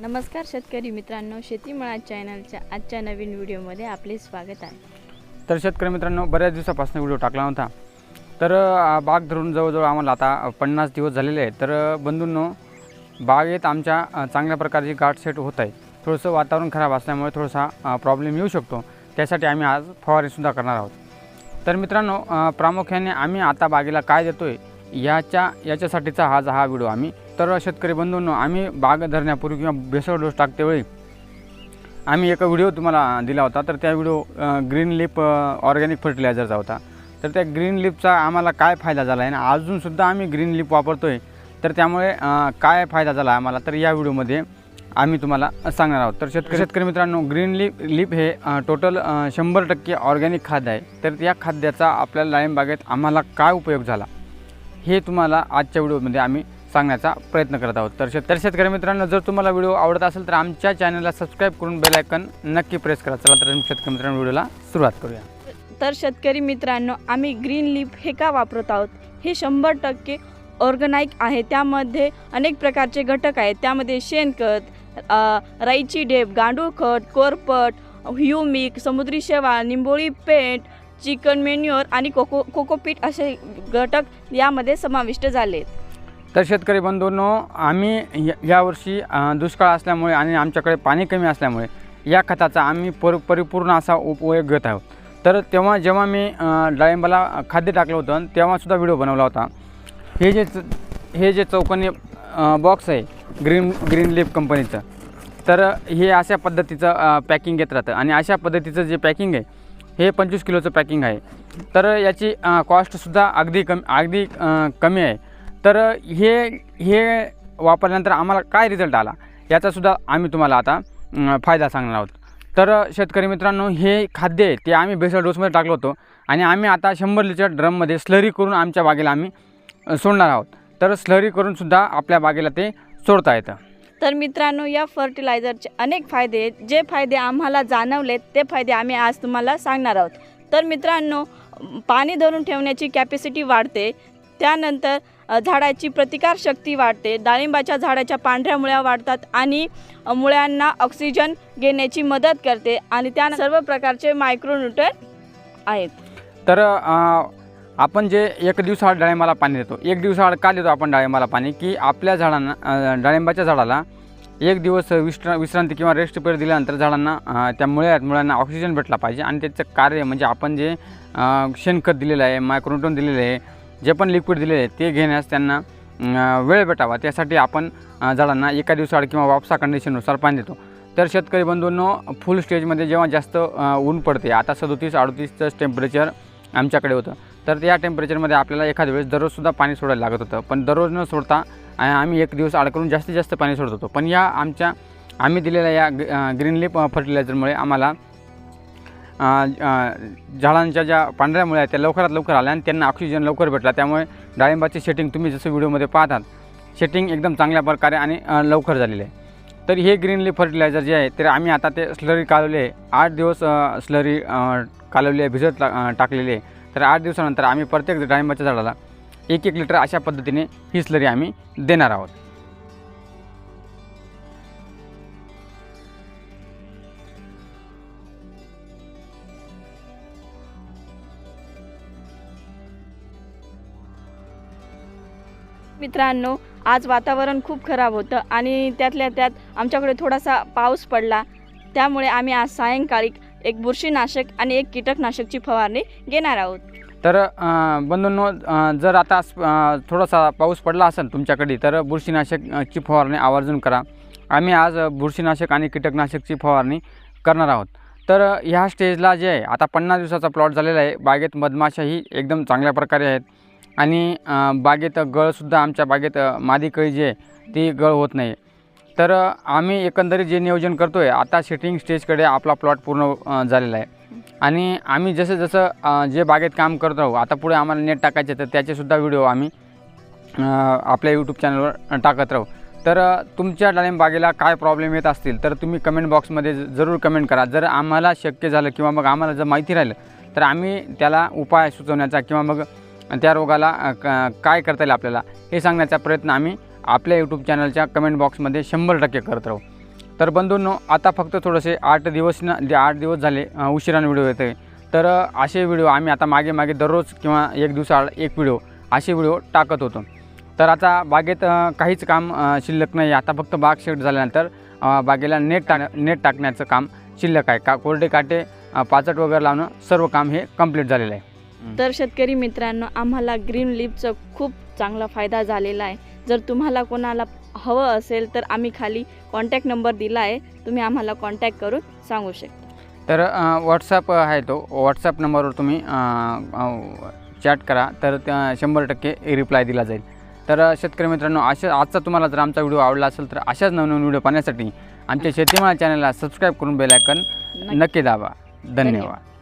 नमस्कार शेतकरी मित्रांनो शेतीमळा चॅनलच्या आजच्या नवीन व्हिडिओमध्ये आपले स्वागत आहे. तर शेतकरी मित्रांनो बऱ्याच दिवसापासून व्हिडिओ टाकला होता तर बाग धरून जवळजवळ आम्हाला आता पन्नास दिवस झालेले आहेत. तर बंधूंनो बागेत आमच्या चांगल्या प्रकारची गाठ सेट होत आहे. थोडंसं वातावरण खराब असल्यामुळे थोडासा प्रॉब्लेम येऊ शकतो. त्यासाठी आम्ही आज फवारीसुद्धा करणार आहोत. तर मित्रांनो प्रामुख्याने आम्ही आता बागेला काय देतो आहे याच्या याच्यासाठीचा हा हा व्हिडिओ आम्ही तर शेतकरी बंधूंनो आम्ही बाग धरण्यापूर्वी किंवा भेसळ डोस टाकतेवेळी आम्ही एक व्हिडिओ तुम्हाला दिला होता. तर त्या व्हिडिओ ग्रीन लिप ऑर्गॅनिक फर्टिलायझरचा होता. तर त्या ग्रीन लिपचा आम्हाला काय फायदा झाला आहे आणि अजूनसुद्धा आम्ही ग्रीन लिप वापरतो आहे तर त्यामुळे काय फायदा झाला आहे आम्हाला? तर या व्हिडिओमध्ये आम्ही तुम्हाला सांगणार आहोत. तर शेतकरी शेतकरी मित्रांनो ग्रीन लिप लिप हे टोटल शंभर टक्के ऑर्गॅनिक खाद्य आहे. तर या खाद्याचा आपल्या लाईन बागेत आम्हाला काय उपयोग झाला? हे तुम्हाला आजच्या व्हिडिओमध्ये आम्ही सांगण्याचा प्रयत्न करत आहोत. तर शेत तर शेतकरी मित्रांनो जर तुम्हाला व्हिडिओ आवडत असेल तर आमच्या चॅनलला सबस्क्राईब करून बेल आयकन नक्की प्रेस करा. चला तर शेतकरी मित्रांनो व्हिडिओला सुरुवात करूया. तर शेतकरी मित्रांनो आम्ही ग्रीन लीफ हे का वापरत आहोत? हे शंभर टक्के ऑर्गनाईक आहे. त्यामध्ये अनेक प्रकारचे घटक आहेत. त्यामध्ये शेणखत राईची ढेप गांडूळ खत कोरपट ह्युमिक समुद्री शेवाळ निंबोळी पेंट चिकन मेन्युअर आणि कोको कोकोपीट असे घटक यामध्ये समाविष्ट झाले तर शेतकरी बंधूंनो आम्ही यावर्षी दुष्काळ असल्यामुळे आणि आमच्याकडे पाणी कमी असल्यामुळे या खताचा आम्ही पर परिपूर्ण असा उपयोग घेत आहोत. तर तेव्हा जेव्हा मी डाळिंबाला खाद्य टाकलं होतं तेव्हासुद्धा व्हिडिओ बनवला होता. हे जे च- हे जे चौकोनी बॉक्स आहे ग्रीन ग्रीन लिप कंपनीचं तर हे अशा पद्धतीचं पॅकिंग येत राहतं. आणि अशा पद्धतीचं जे पॅकिंग आहे हे पंचवीस किलोचं पॅकिंग आहे. तर याची कॉस्टसुद्धा अगदी कमी अगदी कमी आहे. तर हे हे वापरल्यानंतर आम्हाला काय रिझल्ट आला? याचासुद्धा आम्ही तुम्हाला आता फायदा सांगणार आहोत. तर शेतकरी मित्रांनो हे खाद्य आहे ते आम्ही बेसळ डोसमध्ये टाकलं होतं आणि आम्ही आता शंभर लिटर ड्रममध्ये स्लरी करून आमच्या बागेला आम्ही सोडणार आहोत. तर स्लरी करूनसुद्धा आपल्या बागेला ते सोडता येतं. तर मित्रांनो या फर्टिलायझरचे अनेक फायदे आहेत. जे फायदे आम्हाला जाणवलेत ते फायदे आम्ही आज तुम्हाला सांगणार आहोत. तर मित्रांनो पाणी धरून ठेवण्याची कॅपॅसिटी वाढते. त्यानंतर झाडाची प्रतिकारशक्ती वाढते. डाळिंबाच्या झाडाच्या पांढऱ्या मुळ्या वाढतात आणि मुळ्यांना ऑक्सिजन घेण्याची मदत करते आणि त्या सर्व प्रकारचे मायक्रोन्युट्रन आहेत. तर आपण जे एक दिवसाआड डाळिंबाला पाणी देतो एक दिवसाआड का देतो आपण डाळिंबाला पाणी? की आपल्या झाडांना डाळिंबाच्या झाडाला एक दिवस विश्रा विश्रांती किंवा रेस्ट पिरियड दिल्यानंतर झाडांना त्या मुळ्यात मुळांना ऑक्सिजन भेटला पाहिजे आणि त्याचं कार्य म्हणजे आपण जे शेणखत दिलेलं आहे मायक्रोटोन दिलेलं आहे जे पण लिक्विड दिलेले आहे ते घेण्यास त्यांना वेळ भेटावा. त्यासाठी आपण झाडांना एका दिवसाआड किंवा वापसा कंडिशननुसार पाणी देतो. तर शेतकरी बंधूंनो फुल स्टेजमध्ये जेव्हा जास्त ऊन पडते आता सदोतीस अडतीसचं टेम्परेचर आमच्याकडे होतं. तर त्या टेम्परेचरमध्ये आपल्याला एखाद्या वेळेस दररोजसुद्धा पाणी सोडायला लागत होतं. पण दररोज न सोडता आम्ही एक दिवस आड करून जास्तीत जास्त पाणी सोडत होतो. पण या आमच्या आम्ही दिलेल्या या ग- ग्रीन लिप फर्टिलायझरमुळे आम्हाला झाडांच्या ज्या पांढऱ्या मुळ्या आहेत त्या लवकरात लवकर आल्या आणि त्यांना ऑक्सिजन लवकर भेटला. त्यामुळे डाळिंबाची सेटिंग तुम्ही जसं व्हिडिओमध्ये पाहतात सेटिंग एकदम चांगल्या प्रकारे आणि लवकर झालेली आहे. तर हे ग्रीन लीफ फर्टिलायझर जे आहे तर आम्ही आता ते स्लरी कालवले आहे. आठ दिवस स्लरी कालवली आहे भिजत टाकलेली आहे. तर आठ दिवसानंतर आम्ही प्रत्येक डाळिंबाच्या झाडाला एक एक लिटर अशा पद्धतीने ही स्लरी आम्ही देणार आहोत. मित्रांनो आज वातावरण खूप खराब होतं आणि त्यातल्या त्यात आमच्याकडे थोडासा पाऊस पडला. त्यामुळे आम्ही आज सायंकाळी एक बुरशीनाशक आणि एक कीटकनाशकची फवारणी घेणार आहोत. तर बंधूंनो जर आता थोडासा पाऊस पडला असेल तुमच्याकडे तर बुरशीनाशकची फवारणी आवर्जून करा. आम्ही आज बुरशीनाशक आणि कीटकनाशकची फवारणी करणार आहोत. तर ह्या स्टेजला जे आहे आता पन्नास दिवसाचा प्लॉट झालेला आहे. बागेत मधमाशाही एकदम चांगल्या प्रकारे आहेत. आणि बागेत गळसुद्धा आमच्या बागेत मादी कळी जी आहे ती गळ होत नाही. तर आम्ही एकंदरीत जे नियोजन करतो आहे आता सेटिंग स्टेजकडे आपला प्लॉट पूर्ण झालेला आहे. आणि आम्ही जसं जसं जे बागेत काम करत राहू आता पुढे आम्हाला नेट टाकायचे तर त्याचेसुद्धा व्हिडिओ आम्ही आपल्या यूट्यूब चॅनलवर टाकत राहू. तर तुमच्या डाळिंब बागेला काय प्रॉब्लेम येत असतील तर तुम्ही कमेंट बॉक्समध्ये जरूर कमेंट करा. जर आम्हाला शक्य झालं किंवा मग आम्हाला जर माहिती राहिलं तर आम्ही त्याला उपाय सुचवण्याचा किंवा मग त्या रोगाला काय करता येईल आपल्याला हे सांगण्याचा प्रयत्न आम्ही आपल्या यूट्यूब चॅनलच्या कमेंट बॉक्समध्ये शंभर टक्के करत राहू. तर बंधूंनो आता फक्त थोडेसे आठ दिवस न जे आठ दिवस झाले उशिरानं व्हिडिओ येते तर असे व्हिडिओ आम्ही आता मागे मागे दररोज किंवा एक दिवसाआड एक व्हिडिओ असे व्हिडिओ टाकत होतो. तर आता बागेत काहीच काम शिल्लक नाही आता फक्त बाग शेड झाल्यानंतर बागेला नेट टाक नेट टाकण्याचं काम शिल्लक आहे. का कोरडे काटे पाचट वगैरे लावणं सर्व काम हे कंप्लीट झालेलं आहे. तर शेतकरी मित्रांनो आम्हाला ग्रीन लिपचा खूप चांगला फायदा झालेला आहे. जर तुम्हाला कोणाला हवं असेल तर आम्ही खाली कॉन्टॅक्ट नंबर दिला आहे. तुम्ही आम्हाला कॉन्टॅक्ट करून सांगू शकता. तर व्हॉट्सॲप आहे तो. व्हॉट्सॲप नंबरवर तुम्ही चॅट करा. तर त्या शंभर टक्के रिप्लाय दिला जाईल. तर शेतकरी मित्रांनो अशा आजचा तुम्हाला जर आमचा व्हिडिओ आवडला असेल तर अशाच नवनवीन व्हिडिओ पाहण्यासाठी आमच्या शेतीमाळ चॅनलला सबस्क्राईब करून बेल आयकन नक्की. नक्की दाबा. धन्यवाद.